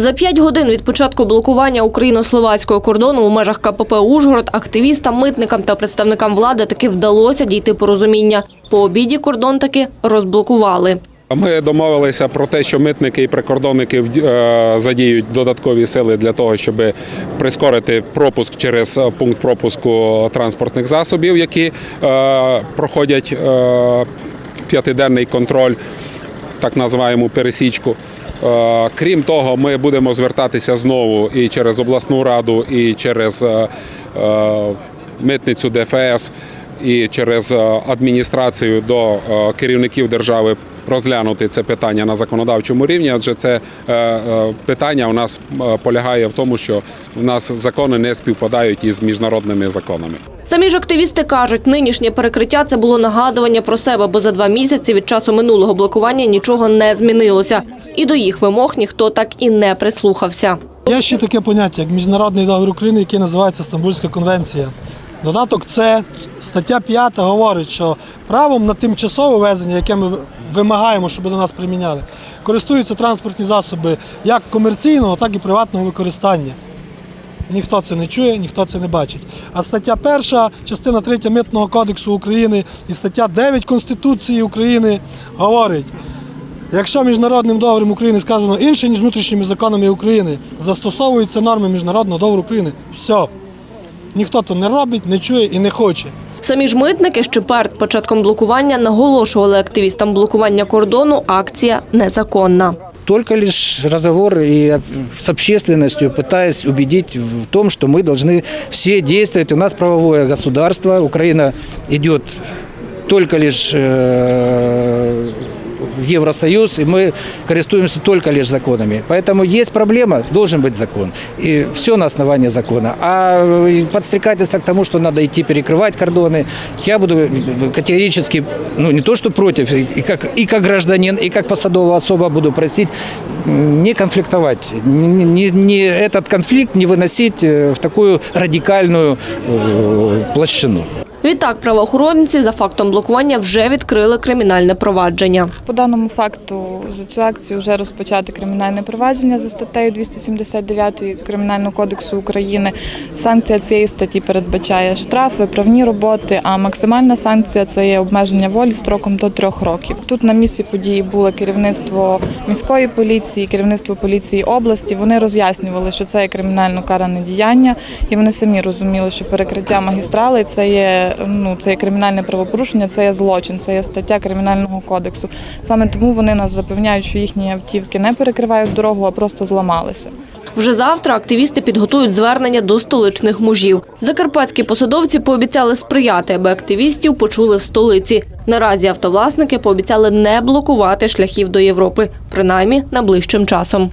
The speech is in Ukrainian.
За п'ять годин від початку блокування україно-словацького кордону у межах КПП Ужгород активістам, митникам та представникам влади таки вдалося дійти порозуміння. По обіді кордон таки розблокували. Ми домовилися про те, що митники і прикордонники е, задіють додаткові сили для того, щоб прискорити пропуск через е, пункт пропуску транспортних засобів, які е, проходять п'ятиденний контроль, так називаємо пересічку. Е, Крім того, ми будемо звертатися знову і через обласну раду, і через е, е, митницю ДФС, і через е, адміністрацію до е, керівників держави розглянути це питання на законодавчому рівні, адже це е, питання у нас полягає в тому, що у нас закони не співпадають із міжнародними законами. Самі ж активісти кажуть, нинішнє перекриття це було нагадування про себе, бо за два місяці від часу минулого блокування нічого не змінилося. І до їх вимог ніхто так і не прислухався. Є ще таке поняття, як міжнародний договір України, який називається Стамбульська конвенція. Додаток С, стаття 5 говорить, що правом на тимчасове везення, яке ми вимагаємо, щоб до нас приміняли, користуються транспортні засоби як комерційного, так і приватного використання. Ніхто це не чує, ніхто це не бачить. А стаття 1, частина 3 Митного кодексу України і стаття 9 Конституції України говорить, Якщо міжнародним договором України сказано інше, ніж внутрішніми законами України, застосовуються норми міжнародного договору України. Все Ніхто то не робить, не чує і не хоче. Самі ж митники ще перед початком блокування наголошували активістам блокування кордону. Акція незаконна. Только лишь разговор и об- с общественностью, пытаясь убедить в том, что мы должны все действовать. У нас правовое государство, Украина идет только лишь э, Евросоюз, и мы користуемся только лишь законами. Поэтому есть проблема, должен быть закон. И все на основании закона. А э, подстрекательство к тому, что надо идти перекрывать кордоны, я буду э, категорически, ну не то что против, и как, и как гражданин, и как посадовая особа буду просить не конфликтовать, не, не- не этот конфликт не выносить э, в такую радикальную площину. Відтак правоохоронці за фактом блокування вже відкрили кримінальне провадження. По даному факту за цю акцію вже розпочати кримінальне провадження за статтею 279 Кримінального кодексу України. Санкція цієї статті передбачає штраф, виправні роботи, а максимальна санкція це є обмеження волі строком до трьох років. Тут на місці події було керівництво міської поліції, керівництво поліції області. Вони роз'яснювали, що це є кримінально каране діяння, і вони самі розуміли, що перекриття магістрали це є ну це є кримінальне правопорушення, це є злочин, це є стаття кримінального кодексу. Саме тому вони нас запевняють, що їхні автівки не перекривають дорогу, а просто зламалися. Вже завтра активісти підготують звернення до столичних мужів. Закарпатські посадовці пообіцяли сприяти, аби активістів почули в столиці. Наразі автовласники пообіцяли не блокувати шляхів до Європи, принаймні найближчим часом.